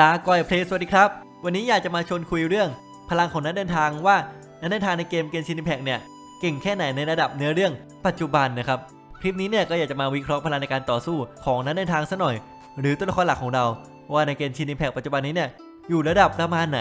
ลาก่อยเพลสวัสดีครับ วันนี้อยากจะมาชวนคุยเรื่อง พลังของนักเดินทางว่านักเดินทางในเกมเกมชิน i แพกเนี่ยเก่งแค่ไหนในระดับเนื้อเรื่องปัจจุบันนะครับ คลิปนี้เนี่ยก็อยากจะมาวิเคราะห์พลังในการต่อสู้ของนักเดินทางซะหน่อย หรือตัวละครหลักของเรา ว่าในเกมชิน i แพกปัจจุบันนี้เนี่ยอยู่ระดับประมาณไหน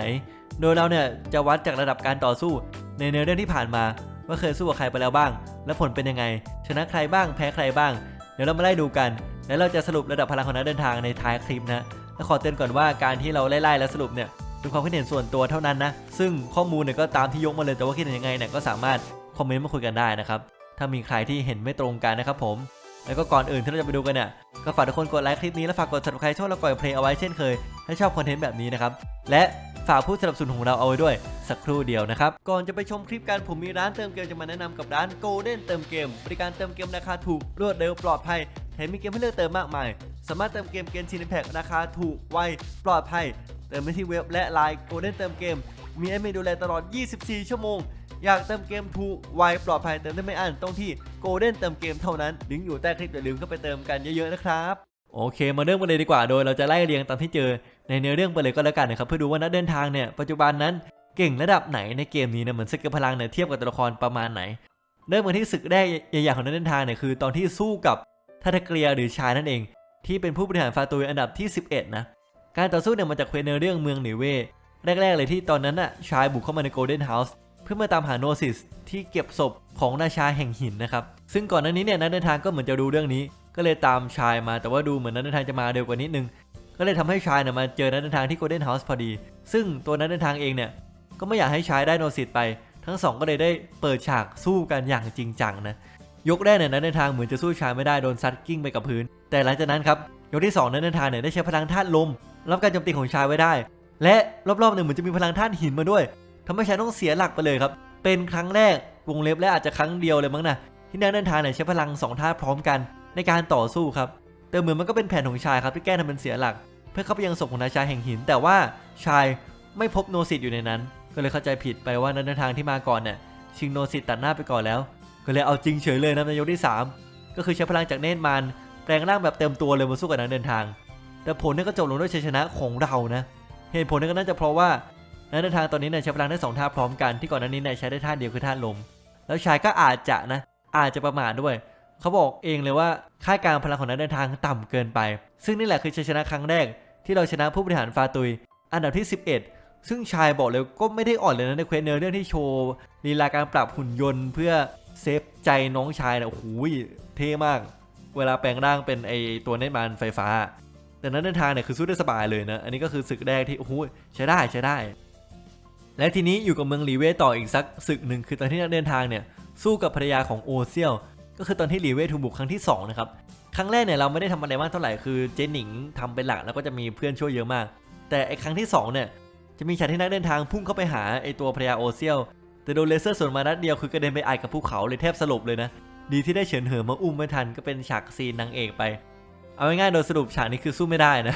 โดยเราเนี่ยจะวัดจากระดับการต่อสู้ ในเนื้อเรื่องที่ผ่านมา ว่าเคยสู้กับใครไปแล้วบ้าง และผลเป็นยังไง ชนะใครบ้างแพ้ใครบ้าง เดี๋ยวเรามาไล่ดูกัน แล้วเราจะสรุประดับพลังของนักเดินทางในท้ายคลิปนะ และขอเตือนก่อนว่าการที่เราไล่ๆและสรุปเนี่ยเป็นความคิดเห็นส่วนตัวเท่านั้นนะ ซึ่งข้อมูลเนี่ยก็ตามที่ยกมาเลยแต่ว่าคิดเห็นยังไงเนี่ยก็สามารถคอมเมนต์มาคุยกันได้นะครับ ถ้ามีใครที่เห็นไม่ตรงกันนะครับผม แล้วก็ก่อนอื่นที่เราจะไปดูกันเนี่ยก็ฝากทุกคนกดไลค์คลิปนี้และฝากกด subscribe ช่องเราก่อยเพลย์เอาไว้เช่นเคยถ้าชอบคอนเทนต์แบบนี้นะครับและฝากผู้สนับสนุนของเราเอาไว้ด้วยสักครู่เดียวนะครับ ก่อนจะไปชมคลิปกันผมมีร้านเติมเกมจะมาแนะนำกับร้าน Golden เติมเกม บริการเติมเกมราคาถูกรวดเร็วปลอดภัยแถมมีเกมให้เลือกเติมมากมาย สามารถเติมเกมเกมชินแพกราคาถูกไวปลอดภัย เติมได้ที่เว็บและไลน์ Golden เติมเกม มีแอดมินดูแลตลอด 24 ชั่วโมง อยากเติมเกมถูกไวปลอดภัยเติมได้ไม่อั้นต้องที่ Golden เติมเกมเท่านั้นลิงก์อยู่ใต้คลิปอย่าลืมเข้าไปเติมกันเยอะๆนะครับโอเค มาเริ่มกันเลยดีกว่า โดยเราจะไล่เรียงตามที่เจอในเนื้อเรื่องไปเลยก็แล้วกันนะครับเพื่อดูว่านักเดินทางเนี่ยปัจจุบันนั้นเก่งระดับไหนในเกมนี้เนี่ยเหมือนสกิลพลังเนี่ยเทียบกับตัวละครประมาณไหน เริ่มกันที่ศึกแรกใหญ่ๆของนักเดินทางเนี่ยคือ ตอนที่สู้กับทัตเกียหรือชายนั่นเอง ที่เป็นผู้บริหารฟาตุยอันดับที่ 11 นะ การต่อสู้เนี่ยมาจากเควสเนอร์เรื่องเมืองหนิเวแรก ๆ เลยที่ตอนนั้นน่ะชายบุกเข้ามาในโกลเด้นเฮาส์เพื่อมาตามหาโนซิสที่เก็บศพของราชาแห่งหินนะครับ ซึ่งก่อนหน้านี้เนี่ยนักเดินทางก็เหมือนจะรู้เรื่องนี้ ก็เลยตามชายมาแต่ว่าดูเหมือนนักเดินทางจะมาเร็วกว่านิดนึง ก็เลยทำให้ชายเนี่ยมาเจอนักเดินทางที่โกลเด้นเฮาส์พอดี ซึ่งตัวนักเดินทางเองเนี่ยก็ไม่อยากให้ชายได้โนซิสไป ทั้งสองก็เลยได้เปิดฉากสู้กันอย่างจริงจังนะ ยกแรกเนี่ยนักเดินทางเหมือนจะสู้ชายไม่ได้โดนซัดกิ้งไปกับพื้น แต่หลังจากนั้นครับยกที่สองนักเดินทางเนี่ยได้ใช้พลังธาตุลม รับการโจมตีของชายไว้ได้ และรอบๆเนี่ยเหมือนจะมีพลังธาตุหินมาด้วยทำให้ชายต้องเสียหลักไปเลยครับ เป็นครั้งแรกวงเล็บและอาจจะครั้งเดียวเลยมั้งนะที่นักเดินทางเนี่ยใช้พลังสองธาตุพร้อมกัน ในการต่อสู้ครับแต่เหมือนมันก็เป็นแผนของชายครับที่แก้ทำเป็นเสียหลัก เพื่อเข้าไปยังศพของนายชายแห่งหิน แต่ว่าชายไม่พบโนซิตอยู่ในนั้น ก็เลยเข้าใจผิดไปว่านักเดินทางที่มาก่อนเนี่ยชิงโนซิตตัดหน้าไปก่อนแล้ว ก็เลยเอาจริงเฉยเลยนะในยกที่ 3 ก็คือใช้พลังจากเนตมารแปลงร่างแบบเต็มตัวเลยมาสู้กับนักเดินทาง แต่ผลนี่ก็จบลงด้วยชัยชนะของเรานะ เหตุผลนี่ก็น่าจะเพราะว่านักเดินทางตอนนี้เนี่ยใช้พลังได้สองท่าพร้อมกันที่ก่อนหน้านี้เนี่ยใช้ได้ท่าเดียวคือท่าลม แล้วชายก็อาจจะนะอาจจะประมาทด้วยเขาบอกเองเลยว่าค่าการพลังของนักเดินทางต่ำเกินไป ซึ่งนี่แหละคือชัยชนะครั้งแรก ที่เราชนะผู้บริหารฟาตุย อันดับที่ 11 ซึ่งชายบอกเลยก็ไม่ได้อ่อนเลยนะในเควสเนอร์เรื่องที่โชว์ลีลาการปรับหุ่นยนต์ เพื่อ เซฟใจน้องชายนะโอ้โหเท่มาก เวลาแปลงร่างเป็นไอตัวเนตมารไฟฟ้า แต่นั้นเดินทางเนี่ยคือสู้ได้สบายเลยนะ อันนี้ก็คือศึกแรกที่โอ้โหใช้ได้ใช้ได้ และทีนี้อยู่กับเมืองลีเวต่ออีกสักศึกหนึ่งคือตอนที่นักเดินทางเนี่ยสู้กับภรรยาของโอเซียลก็คือตอนที่ลีเวถูกบุกครั้งที่สองนะครับครั้งแรกเนี่ยเราไม่ได้ทำอะไรมากเท่าไหร่คือเจนหนิงทำเป็นหลักแล้วก็จะมีเพื่อนช่วยเยอะมาก แต่ไอ้ครั้งที่สองเนี่ยจะมีฉากที่นักเดินทางพุ่งเข้าไปหาไอ้ตัวภรรยาโอเซียล แต่โดนเลเซอร์ส่วนมานัดเดียวคือกระเด็นไปอัดกับภูเขาเลยแทบสลบเลยนะ ดีที่ได้เฉินเหอมาอุ้มไม่ทันก็เป็นฉากซีนนางเอกไป เอาง่ายๆโดยสรุปฉากนี้คือสู้ไม่ได้นะ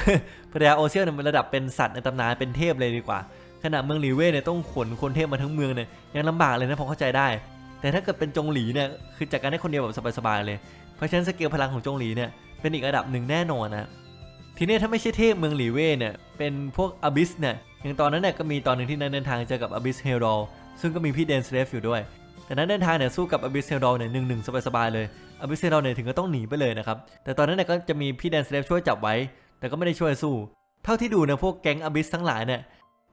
ภรรยาโอเซียลเนี่ยมันระดับเป็นสัตว์ในตำนานเป็นเทพเลยดีกว่า ขณะเมืองหลีเว่เนี่ยต้องขนคนเทพมาทั้งเมืองเนี่ยยังลำบากเลยนะพอเข้าใจได้ แต่ถ้าเกิดเป็นจงหลีเนี่ยคือจัดการได้คนเดียวแบบสบายๆเลย เพราะฉะนั้นสเกลพลังของจงหลีเนี่ยเป็นอีกระดับหนึ่งแน่นอนนะทีนี้ถ้าไม่ใช่เทพเมืองหลีเว่เนี่ยเป็นพวกอบิสเนี่ยอย่างตอนนั้นเนี่ยก็มีตอนหนึ่งที่นักเดินทางเจอกับอบิสเฮลดอล ซึ่งก็มีพี่เดนสเลฟอยู่ด้วย แต่นั้นเดินทางเนี่ยสู้กับอบิสเฮลดอลเนี่ยหนึ่งหนึ่งสบายๆเลยอบิสเฮลดอลเนี่ยถึงก็ต้องหนีไปเลยนะครับ แต่ตอนนั้นเนี่ยก็จะมีพี่แดนสเลฟช่วยจับไว้ แต่ก็ไม่ได้ช่วยสู้ เท่าที่ดูเนี่ยพวกแก๊งอบิสทั้งหลายเนี่ย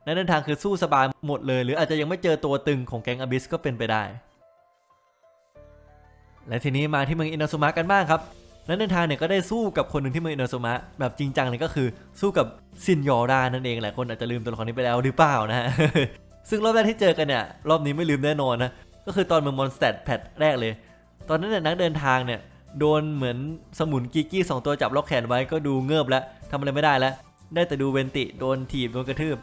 นักเดินทางคือสู้สบายหมดเลย หรืออาจจะยังไม่เจอตัวตึงของแก๊งอบิสก็เป็นไปได้ และทีนี้มาที่เมืองอินาซุมะกันบ้างครับนักเดินทางเนี่ยก็ได้สู้กับคนหนึ่งที่เมืองอินาซุมะแบบจริงจังเลยก็คือสู้กับซินยอรานั่นเองหลายคนอาจจะลืมตัวละครนี้ไปแล้วหรือเปล่านะฮะ ซึ่งรอบแรกที่เจอกันเนี่ยรอบนี้ไม่ลืมแน่นอนนะก็คือตอนเมืองมอนสเตดแพทแรกเลย ตอนนั้นเนี่ยนักเดินทางเนี่ยโดนเหมือนสมุนกิกกี้สองตัวจับล็อกแขนไว้ก็ดูเงือบแล้วทำอะไรไม่ได้แล้ว ได้แต่ดูเวนติโดนถีบโดนกระทืบ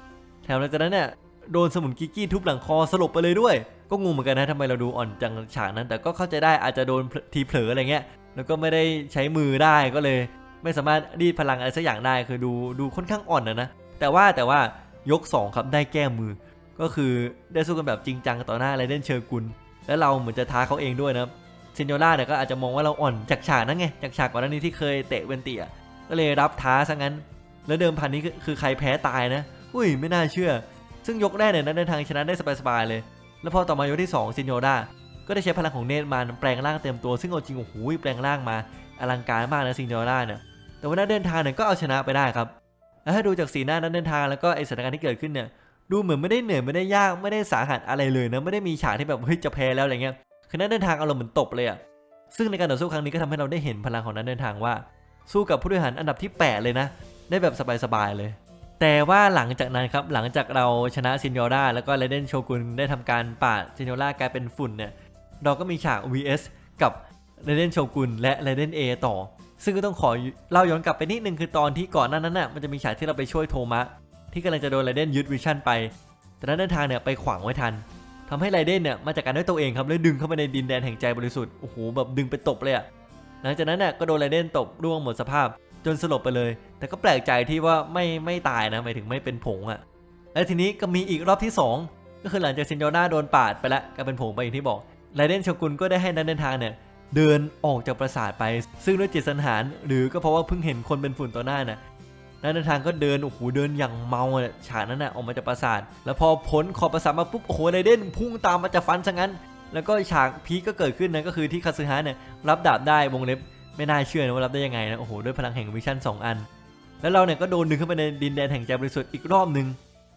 แถมหลังจากนั้นเนี่ยโดนสมุนกิกี้ทุบหลังคอสลบไปเลยด้วย ก็งงเหมือนกันนะทำไมเราดูอ่อนจังฉากนั้น แต่ก็เข้าใจได้อาจจะโดนทีเผลออะไรเงี้ยแล้วก็ไม่ได้ใช้มือได้ก็เลย ไม่สามารถรีดพลังอะไรสักอย่างได้คือดูดูค่อนข้างอ่อนนะนะแต่ว่าแต่ว่ายก 2 ครับได้แก้มือ ก็คือได้สู้กันแบบจริงจังต่อหน้าไรเดนเชอร์กุล แล้วเราเหมือนจะท้าเขาเองด้วยนะซินโยล่าเนี่ยก็อาจจะมองว่าเราอ่อนจากฉากนั้นไงจากฉากก่อนหน้านี้ที่เคยเตะเวนเตียก็เลยรับท้าซะงั้น แล้วเดิมพันนี้คือใครแพ้ตายนะ อุ้ยไม่น่าเชื่อ ซึ่งยกแรกเนี่ยนักเดินทางชนะได้สบายๆเลย แล้วพอต่อมายกที่2ซินโยดาก็ได้ใช้พลังของเนตรมานแปลงร่างเต็มตัว ซึ่งเอาจริงโอ้โหแปลงร่างมาอลังการมากนะซินโยดาเนี่ยแต่ว่านักเดินทางเนี่ยก็เอาชนะไปได้ครับแล้วถ้าดูจากสีหน้านักเดินทางแล้วก็ไอสถานการณ์ที่เกิดขึ้นเนี่ย ดูเหมือนไม่ได้เหนื่อยไม่ได้ยากไม่ได้สาหัสอะไรเลยนะไม่ได้มีฉากที่แบบเฮ้ยจะแพ้แล้วอะไรเงี้ยคือนักเดินทางอารมณ์เหมือนตบเลยอะซึ่งในการต่อสู้ครั้งนี้ก็ทำให้เราได้เห็นพลังของนักเดินทางว่า สู้กับผู้บริหารอันดับที่ 8 เลยนะ ได้แบบสบายๆเลย แต่ว่าหลังจากนั้นครับหลังจากเราชนะซินโยราแล้วก็เลเดนโชกุนได้ทำการปาดซินโยรากลายเป็นฝุ่นเนี่ยเราก็มีฉาก vs กับเลเดนโชกุนและเลเดนเอต่อ ซึ่งก็ต้องขอเล่าย้อนกลับไปนิดนึงคือตอนที่ก่อนหน้านั้นน่ะมันจะมีฉากที่เราไปช่วยโทมะ ที่กำลังจะโดนไรเดนยึดวิชั่นไป แต่นั้นเดินทางเนี่ยไปขวางไว้ทันทำให้ไรเดนเนี่ยมาจากการด้วยตัวเองครับแล้วดึงเข้ามาในดินแดนแห่งใจบริสุทธิ์โอ้โหแบบดึงไปตบเลยอะหลังจากนั้นเนี่ยก็โดนไรเดนตบร่วงหมดสภาพ จนสลบไปเลย แต่ก็แปลกใจที่ว่าไม่ไม่ตายนะหมายถึงไม่เป็นผงอะและทีนี้ก็มีอีกรอบที่ 2 ก็คือหลังจากซินโยนาโดนปาดไปแล้วกลายเป็นผงไปอย่างที่บอกไรเดนโชกุนก็ได้ให้นักเดินทางเนี่ยเดินออกจากปราสาทไป ซึ่งด้วยจิตสังหารหรือก็เพราะว่าเพิ่งเห็นคนเป็นฝุ่นต่อหน้าน่ะ นักเดินทางก็เดินโอ้โหเดินอย่างเมาเลยฉากนั้นน่ะออกมาจากปราสาท แล้วพอพ้นขอบปราสาทมาปุ๊บโอ้โหไรเดนพุ่งตามมาจะฟันซะงั้น แล้วก็ฉากพีคก็เกิดขึ้นนะก็คือที่คาซึฮะเนี่ยรับดาบได้วงเล็บไม่น่าเชื่อนะว่ารับได้ยังไงนะโอ้โหด้วยพลังแห่งวิชั่น2 อัน แล้วเราเนี่ยก็โดนดึงเข้าไปในดินแดนแห่งใจบริสุทธิ์อีกรอบหนึ่ง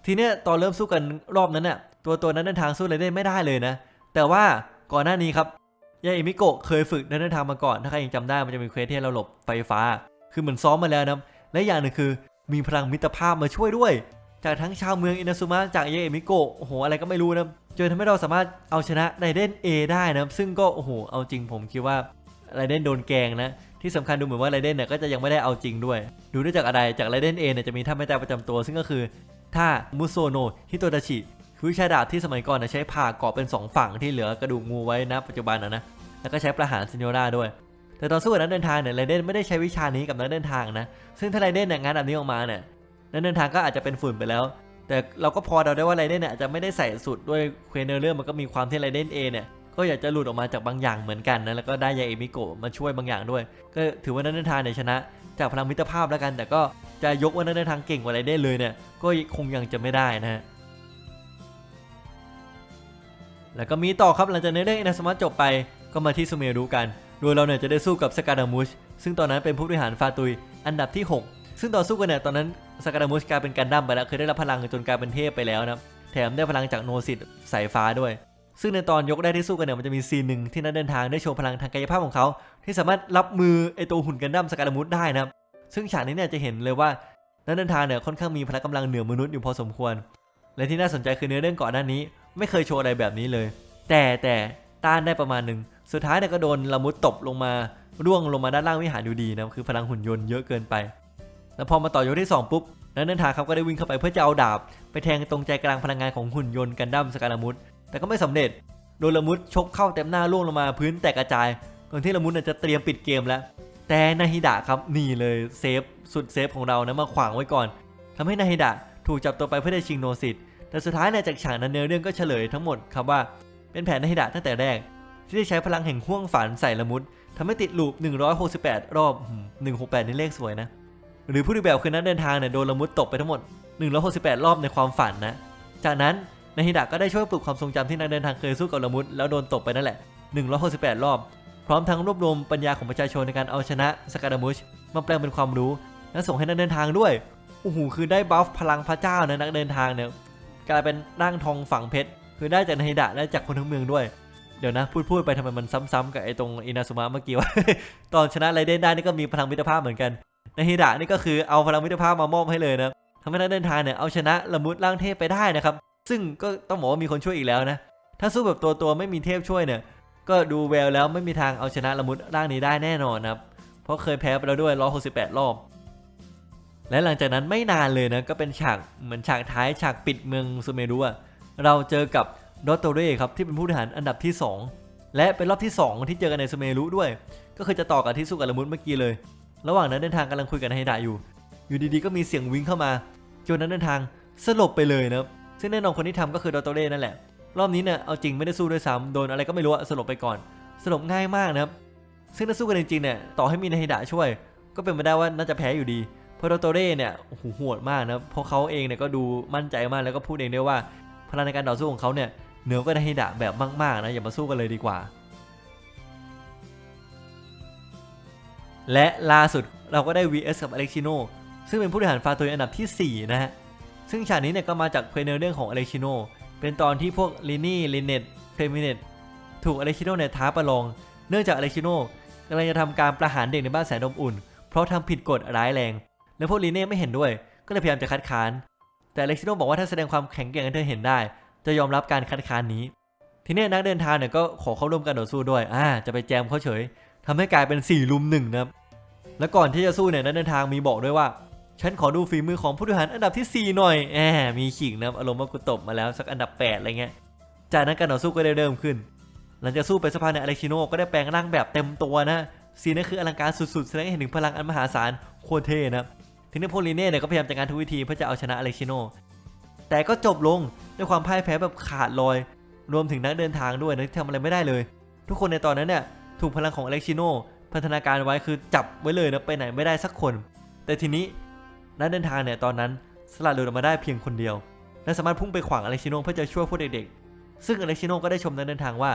ทีเนี้ยตอนเริ่มสู้กันรอบนั้นน่ะตัวตัวนั้นเดินทางสู้ไรเดนไม่ได้เลยนะ แต่ว่าก่อนหน้านี้ครับยาอิมิโกะเคยฝึกเดินทางมาก่อน ถ้าใครยังจำได้มันจะมีเควสที่เราหลบไฟฟ้า คือเหมือนซ้อมมาแล้วนะ และอย่างหนึ่งคือ มีพลังมิตรภาพมาช่วยด้วย จากทั้งชาวเมืองอินาซุมะจากเยเอมิโกะโอ้โหอะไรก็ไม่รู้นะจนทำให้เราสามารถเอาชนะไรเดน A ได้นะซึ่งก็โอ้โหเอาจริงผมคิดว่าไรเดนโดนแกงนะที่สำคัญดูเหมือนว่าไรเดนเนี่ยก็จะยังไม่ได้เอาจริงด้วย ดูได้จากอะไรจากไรเดน A เนี่ยจะมีท่าไม่ตายประจำตัว ซึ่งก็คือท่ามุโซโนฮิโตดาชิคือชาดาบที่สมัยก่อนนะใช้ผ่าเกาะเป็นสองฝั่งที่เหลือกระดูกงูไว้นะปัจจุบันนะนะแล้วก็ใช้ประหารซินโยราด้วย แต่ตอนสู้กับนักเดินทางเนี่ยไรเดนไม่ได้ใช้วิชานี้กับนักเดินทางนะ ซึ่งถ้าไรเดนเนี่ยงานแบบนี้ออกมาเนี่ยนักเดินทางก็อาจจะเป็นฝุ่นไปแล้ว แต่เราก็พอเดาได้ว่าไรเดนเนี่ยอาจจะไม่ได้ใส่สุดด้วยเควเนอร์เรื่องมันก็มีความที่ไรเดนเอเนี่ยก็อยากจะหลุดออกมาจากบางอย่างเหมือนกันนะแล้วก็ได้ยาเอมิโกะมาช่วยบางอย่างด้วย ก็ถือว่านักเดินทางเนี่ยชนะ จากพลังมิตรภาพแล้วกัน แต่ก็จะยกว่านักเดินทางเก่งกว่าไรเดนเลยเนี่ยก็คงยังจะไม่ได้นะฮะแล้วก็มีต่อครับหลังจากในเรื่องอินาสมาจบไปก็มาที่ซูเมรุกัน โดยเราเนี่ยจะได้สู้กับสกาดามุชซึ่งตอนนั้นเป็นผู้บริหารฟาตุยอันดับที่ 6 ซึ่งต่อสู้กันเนี่ยตอนนั้นสกาดามุชกลายเป็นกันดั้มไปแล้วคือได้รับพลังจนกลายเป็นเทพไปแล้วนะแถมได้พลังจากโนซิตสายฟ้าด้วย ซึ่งในตอนยกได้ที่สู้กันเนี่ยมันจะมีซีนหนึ่งที่นักเดินทางได้โชว์พลังทางกายภาพของเขา ที่สามารถรับมือไอตัวหุ่นกันดั้มสกาดามุชได้นะซึ่งฉากนี้เนี่ยจะเห็นเลยว่านักเดินทางเนี่ยค่อนข้างมีพละกำลังเหนือมนุษย์อยู่พอสมควร และที่น่าสนใจคือเนื้อเรื่องก่อนหน้านี้ ไม่เคยโชว์อะไรแบบนี้เลย แต่แต่ต้านได้ประมาณหนึ่ง สุดท้ายเนี่ยก็โดนละมุดตบลงมาร่วงลงมาด้านล่างวิหารอยู่ดีนะคือพลังหุ่นยนต์เยอะเกินไป แล้วพอมาต่อยกที่ 2 ปุ๊บนักเดินทางครับก็ได้วิ่งเข้าไปเพื่อจะเอาดาบ ไปแทงตรงใจกลางพลังงานของหุ่นยนต์กันดั้มสการามุดแต่ก็ไม่สำเร็จโดนละมุดชกเข้าเต็มหน้าล่วงลงมาพื้นแตกกระจายก่อนที่ละมุดจะเตรียมปิดเกมแล้ว แต่นาฮิดะครับนี่เลยเซฟสุดเซฟของเรานะมาขวางไว้ก่อนทำให้นาฮิดะถูกจับตัวไปเพื่อได้ชิงโนซิตแต่สุดท้ายเนี่ยจากฉากนั้นเนื้อเรื่องก็เฉลยทั้งหมดครับว่าเป็นแผนนาฮิดะตั้งแต่แรก ที่ได้ใช้พลังแห่งห่วงฝันใส่ละมุดทำให้ติดลูป 168 รอบ 168 นี่เลขสวยนะ หรือผู้ดีแบบคือนักเดินทางเนี่ยโดนละมุดตกไปทั้งหมด 168 รอบในความฝันนะ จากนั้นนาฮิดะก็ได้ช่วยปลุกความทรงจำที่นักเดินทางเคยสู้กับละมุดแล้วโดนตกไปนั่นแหละ 168 รอบ พร้อมทั้งรวบรวมปัญญาของประชาชนในการเอาชนะสกาดามุชมาแปลงเป็นความรู้ และส่งให้นักเดินทางด้วยโอ้โหคือได้บัฟพลังพระเจ้านะนักเดินทางเนี่ยกลายเป็นร่างทองฝังเพชรคือได้จากนาฮิดะและจากคนทั้งเมืองด้วย เดี๋ยวนะ พูดพูดไปทำไมมันซ้ำๆกับไอ้ตรงอินาซุมะเมื่อกี้วะตอนชนะไรเดนได้นี่ก็มีพลังมิตรภาพเหมือนกันนาฮิดะนี่ก็คือเอาพลังมิตรภาพมามอบให้เลยนะทำให้นักเดินทางเนี่ยเอาชนะละมุดร่างเทพไปได้นะครับ ซึ่งก็ต้องบอกว่ามีคนช่วยอีกแล้วนะ ถ้าสู้แบบตัวตัวๆไม่มีเทพช่วยเนี่ย ก็ดูแววแล้วไม่มีทางเอาชนะละมุดร่างนี้ได้แน่นอนครับ เพราะเคยแพ้ไปแล้วด้วย168 รอบ และหลังจากนั้นไม่นานเลยนะ ก็เป็นฉากเหมือนฉากท้ายฉากปิดเมืองซูเมรุอะเราเจอกับ ดอตโตเร่ครับที่เป็นผู้บริหารอันดับที่ 2 และเป็นรอบที่ 2 ที่เจอกันในซูเมรุด้วย ก็คือจะต่อกับที่สู้กัลมุดเมื่อกี้เลย ระหว่างนั้นเดินทางกำลังคุยกับไฮดะอยู่ อยู่ดีๆก็มีเสียงวิ่งเข้ามาจนนั้นเดินทางสลบไปเลยนะครับซึ่งแน่นอนคนที่ทำก็คือดอตโตเร่นั่นแหละ รอบนี้เนี่ยเอาจริงไม่ได้สู้ด้วยซ้ำโดนอะไรก็ไม่รู้อะสลบไปก่อน สลบง่ายมากนะครับซึ่งถ้าสู้กันจริงๆเนี่ยต่อให้มีนาฮิดะช่วย ก็เป็นไปได้ว่าน่าจะแพ้อยู่ดีเพราะโดโตเร่เนี่ยโอ้โหโหดมากนะเพราะเขาเองเนี่ยก็ดูมั่นใจมากแล้วก็พูดเองด้วยว่าพลังในการต่อสู้ของเขาเนี่ย เหนือกว่าไดฮิดะแบบมาก ๆ นะ อย่ามาสู้กันเลยดีกว่า และล่าสุดเราก็ได้ VS กับอเล็กชิโนซึ่งเป็นผู้บริหารฟาโตยอันดับทีสี่4 นะฮะ ซึ่งฉากนี้เนี่ยก็มาจากเพลเนอร์เรื่องของอเล็กชิโนเป็นตอนที่พวกลินี่ลินเนตเฟมิเนตถูกอเล็กชิโนเนี่ยท้าประลอง เนื่องจากอเล็กชิโนกำลังจะทำการประหารเด็กในบ้านแสนอบอุ่น เพราะทำผิดกฎร้ายแรง และพวกลิเน่ไม่เห็นด้วย ก็เลยพยายามจะคัดค้าน แต่อเล็กซิโนบอกว่าถ้าแสดงความแข็งแกร่งให้เธอเห็นได้ จะยอมรับการคัดค้านนี้ ทีนี้นักเดินทางเนี่ยก็ขอเข้าร่วมการต่อสู้ด้วยอ่าจะไปแจมเขาเฉยทำให้กลายเป็น4ลุมหนึ่งนะครับแล้วก่อนที่จะสู้เนี่ยนักเดินทางมีบอกด้วยว่า ฉันขอดูฝีมือของผู้บริหารอันดับทีสี่ 4 หน่อยแหมมีขิงนะครับอารมณ์ว่ากูตบมาแล้วสักอันดับ8อะไรเงี้ยจากนั้นการต่อสู้ก็ได้เริ่มขึ้น หลังจากสู้ไปสักพักเนี่ยอเล็กชิโนก็ได้แปลงร่างแบบเต็มตัวนะซีนนั้นคืออลังการสุดๆแสดงให้เห็นถึงพลังอันมหาศาลโคตรเท่นะครับทีนี้โพลีเน่เนี่ยก็พยายามจัดการทุกวิธีเพื่อจะเอาชนะอเล็กชิโนแต่ก็จบลง ด้วยความพ่ายแพ้แบบขาดลอย รวมถึงนักเดินทางด้วยนะที่ทำอะไรไม่ได้เลย ทุกคนในตอนนั้นเนี่ยถูกพลังของอเล็กชิโนพัฒนาการไว้คือจับไว้เลยนะไปไหนไม่ได้สักคน แต่ทีนี้นักเดินทางเนี่ยตอนนั้นสลัดหลุดออกมาได้เพียงคนเดียว และสามารถพุ่งไปขวางอเล็กชิโนเพื่อจะช่วยพวกเด็กๆ ซึ่งอเล็กชิโนก็ได้ชมนักเดินทางว่า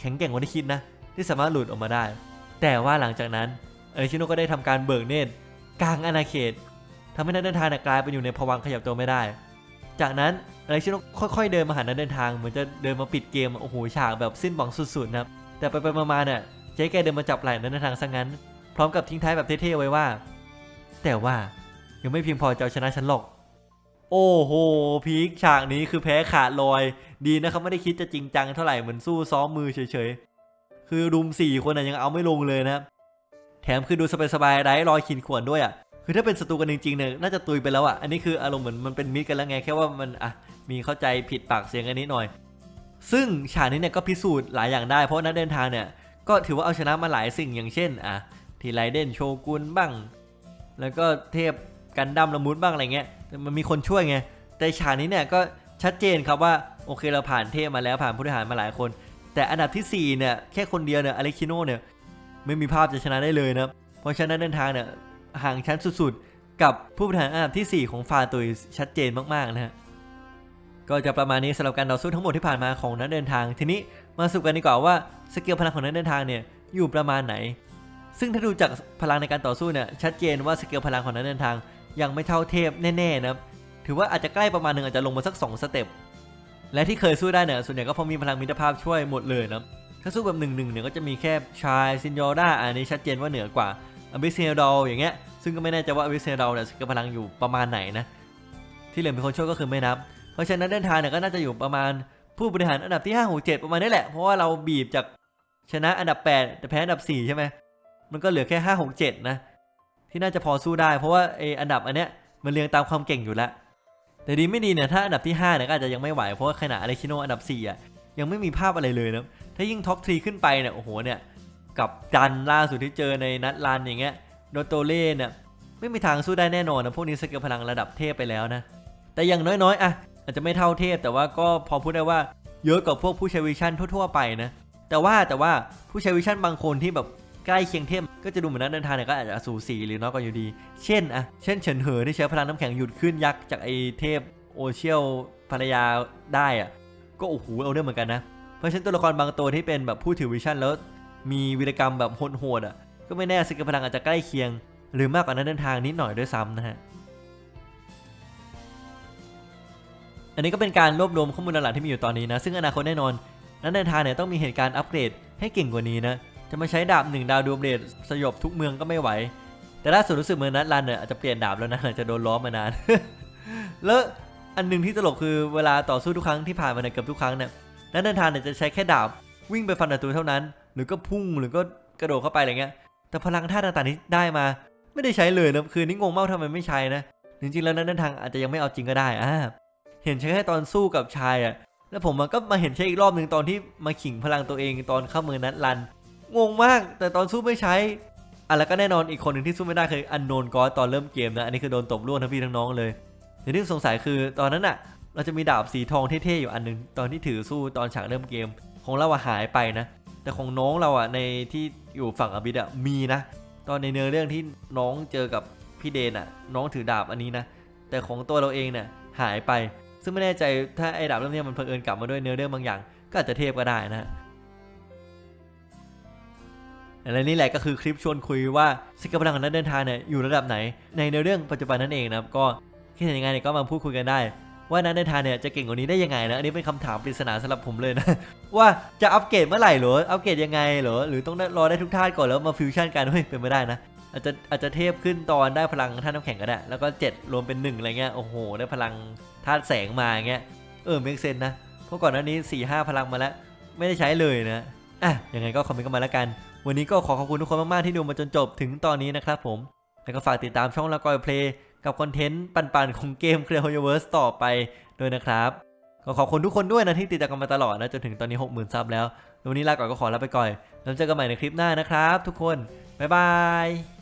แข็งแกร่งกว่าที่คิดนะ ที่สามารถหลุดออกมาได้ แต่ว่าหลังจากนั้นอเล็กชิโนก็ได้ทำการเบิกเนตรกลางอาณาเขตทำให้นักเดินทางกลายเป็นอยู่ในภวังขยับตัวไม่ได้ จากนั้นอเล็กชิโนค่อยๆเดินมาหานักเดินทางเหมือนจะเดินมาปิดเกมโอ้โหฉากแบบสิ้นหวังสุดๆนะครับแต่ไปๆมาๆเนี่ยเจ๊แกเดินมาจับไหล่นักเดินทางซะงั้น พร้อมกับทิ้งท้ายแบบเท่ๆไว้ว่า แต่ว่ายังไม่เพียงพอจะเอาชนะฉันหรอกโอ้โหพีคฉากนี้คือแพ้ขาดลอย ดีนะครับไม่ได้คิดจะจริงจังเท่าไหร่เหมือนสู้ซ้อมมือเฉยๆ คือรุมสี่คนน่ะยังเอาไม่ลงเลยนะ แถมคือดูสบายๆไร้รอยขีดข่วนด้วยอะ คือถ้าเป็นศัตรูกันจริงๆเนี่ยน่าจะตุยไปแล้วอะ อันนี้คืออารมณ์เหมือนมันเป็นมิตรกันแล้วไงแค่ว่ามันอะมีเข้าใจผิดปากเสียงกันนิดหน่อย ซึ่งฉากนี้เนี่ยก็พิสูจน์หลายอย่างได้ เพราะนักเดินทางเนี่ยก็ถือว่าเอาชนะมาหลายสิ่งอย่างเช่นอะทีไรเดนโชกุนบ้าง แล้วก็เทพกันดั้มละมุดบ้างอะไรเงี้ยแต่มันมีคนช่วยไงแต่ฉากนี้เนี่ยก็ชัดเจนครับว่าโอเคเราผ่านเทพมาแล้วผ่านผู้บริหารมาหลายคน แต่อันดับทีสี่4เนี่ยแค่คนเดียวเนี่ยอเล็กชิโนเนี่ยไม่มีภาพจะชนะได้เลยนะเพราะฉะนั้นเดินทางเนี่ย ห่างชั้นสุดๆ กับผู้บริหารอันดับทีสี่ 4 ของฟาตุยชัดเจนมากๆนะฮะก็จะประมาณนี้สำหรับการต่อสู้ทั้งหมดที่ผ่านมาของนักเดินทาง ทีนี้มาสรุปกันดีกว่าว่าสเกลพลังของนักเดินทางเนี่ยอยู่ประมาณไหน ซึ่งถ้าดูจากพลังในการต่อสู้เนี่ยชัดเจนว่าสเกลพลังของนักเดินทางยังไม่เท่าเทพแน่ๆนะครับถือว่าอาจจะใกล้ประมาณหนึ่งอาจจะลงมาสัก 2 สเต็ปและที่เคยสู้ได้เนี่ยส่วนใหญ่ก็เพราะมีพลังมิตรภาพช่วยหมดเลยนะครับถ้าสู้แบบหนึ่งหนึ่งเนี่ยก็จะมีแค่ชายซินยอร่าอันนี้ชัดเจนว่าเหนือกว่า อเบิเซดอลอย่างเงี้ยซึ่งก็ไม่แน่ใจว่าอเบิเซดอลเนี่ยกิลพลังอยู่ประมาณไหนนะที่เหลือเป็นคนช่วยก็คือไม่นับ เพราะฉะนั้นเดินทางเนี่ยก็น่าจะอยู่ประมาณผู้บริหารอันดับที่5 6 7ประมาณนี้แหละ เพราะว่าเราบีบจากชนะอันดับ 8 แต่แพ้อันดับ 4 ใช่ไหมมันก็เหลือแค่ 5 6 7 นะ ที่น่าจะพอสู้ได้ เพราะว่าไออันดับอันเนี้ยมันเรียงตามความเก่งอยู่แล้ว แต่ดีไม่ดีเนี่ยถ้าอันดับที่5เนี่ยก็อาจจะยังไม่ไหวเพราะว่าขณะอเล็กชิโนอันดับ4อะยังไม่มีภาพอะไรเลยนะถ้ายิ่งท็อปทรีขึ้นไปเนี่ยโอ้โหเนี่ย กับดันล่าสุดที่เจอในนัดรันอย่างเงี้ยโดโตเล่เนี่ยไม่มีทางสู้ได้แน่นอนนะพวกนี้สกิลพลังระดับเทพไปแล้วนะ แต่อย่างน้อยๆอะอาจจะไม่เท่าเทพแต่ว่าก็พอพูดได้ว่าเยอะกว่าพวกผู้ใช้วิชั่นทั่วๆไปนะ แต่ว่าแต่ว่าผู้ใช้วิชั่นบางคนที่แบบใกล้เคียงเทพก็จะดูเหมือนนักเดินทางเนี่ยก็อาจจะสูสีหรือน้อยกว่าอยู่ดี เช่นอะเช่นเฉินเหอที่ใช้พลังน้ำแข็งหยุดขึ้นยักษ์จากไอเทพโอเชียลภรรยาได้อะก็โอ้โหเอาเรื่องเหมือนกันนะ เพราะฉะนั้นตัวละครบางตัวที่เป็นแบบผู้ถือวิชั่นแล้ว มีวีรกรรมแบบโหดๆอะก็ไม่แน่สกิลพลังอาจจะใกล้เคียง หรือมากกว่านักเดินทางนิดหน่อยด้วยซ้ำนะฮะอันนี้ก็เป็นการรวบรวมข้อมูลหลักที่มีอยู่ตอนนี้นะ ซึ่งอนาคตแน่นอน นักเดินทางเนี่ยต้องมีเหตุการณ์อัปเกรดให้เก่งกว่านี้นะ จะมาใช้ดาบหนึ่งดาวดวงเดชสยบทุกเมืองก็ไม่ไหว แต่ล่าสุดรู้สึกเหมือนนัดรันเนี่ยอาจจะเปลี่ยนดาบแล้วนะจากโดนล้อมมานาน แล้วอันหนึ่งที่ตลกคือเวลาต่อสู้ทุกครั้งที่ผ่านมาเนี่ยเกือบทุกครั้งเนี่ยนักเดินทางเนี่ยจะใช้แค่ดาบวิ่งไปฟันศัตรูเท่านั้น หรือก็พุ่งหรือก็กระโดดเข้าไปอะไรเงี้ย แต่พลังท่าตุต่างๆที่ได้มา ไม่ได้ใช้เลยนะคือนี่งงมากทำไมไม่ใช้นะจริงๆแล้วนักเดินทางอาจจะยังไม่เอาจริงก็ได้อ่าเห็นใช้แค่ตอนสู้กับชายอะ่ะแล้วผมมันก็มาเห็นใช้อีกรอบหนึ่งตอนที่มาขิงพลังตัวเองตอนเข้ามือนัดรันงงมาก แต่ตอนสู้ไม่ใช้อะแล้วก็แน่นอนอีกคนหนึ่งที่สู้ไม่ได้คืออันโนนกอตอนเริ่มเกมนะอันนี้คือโดนตบล่วงทั้งพี่ทั้งน้องเลยแต่ที่สงสัยคือตอนนั้นอะ เราจะมีดาบสีทองเท่ๆอยู่อันหนึงตอนที่ถือสู้ตอนฉากเริ่มเกม ของเราหายไปนะ แต่ของน้องเราอะในที่อยู่ฝั่งอบิดอะมีนะ ตอนในเนื้อเรื่องที่น้องเจอกับพี่เดนอะ น้องถือดาบอันนี้นะ แต่ของตัวเราเองเนี่ยหายไป ซึ่งไม่แน่ใจถ้าไอ้ดาบเล่มนี้มันเผอิญกลับมาด้วยเนื้อเรื่องบางอย่าง ก็อาจจะเทพก็ได้นะฮะและนี่แหละก็คือคลิปชวนคุยว่าสกิลพลังของนักเดินทางเนี่ยอยู่ระดับไหนในเนื้อเรื่องปัจจุบันนั่นเองนะครับก็คิดเห็นยังไงเนี่ยก็มาพูดคุยกันได้ ว่านักเดนทางเนี่ยจะเก่งกว่านี้ได้ยังไงนะอันนี้เป็นคำถามปริศนาสำหรับผมเลยนะว่าจะอัปเกรดเมื่อไหร่เหรออัปเกรดยังไงเหรอหรือต้องรอได้ทุกท่าก่อนแล้วมาฟิวชั่นกันเฮ้ยเป็นไม่ได้นะอาจจะอาจจะเทพขึ้นตอนได้พลังท่าน้ำแข็งก็ได้ แล้วก็ 7 รวมเป็น 1 อะไรเงี้ยโอ้โห ได้พลังธาตุแสงมาเงี้ยเออเมกเซนนะ เพราะก่อนหน้านี้4 5พลังมาแล้ว ไม่ได้ใช้เลยนะอะยังไงก็คอมเมนต์กันมาแล้วกัน วันนี้ก็ขอขอบคุณทุกคนมาก ๆ ที่ดูมาจนจบถึงตอนนี้นะครับผม แล้วก็ฝากติดตามช่องละกอยเพลย์ กับคอนเทนต์ปันๆของเกม Clear Whole Universe ต่อไปด้วยนะครับ ก็ขอบคุณทุกคนด้วยนะที่ติดตามกันมาตลอดนะ จนถึงตอนนี้ 60,000ซับแล้วแล้ววันนี้ลาก่อนก็ขอลาไปก่อนแล้วเจอกันใหม่ในคลิปหน้านะครับ ทุกคนบ๊ายบาย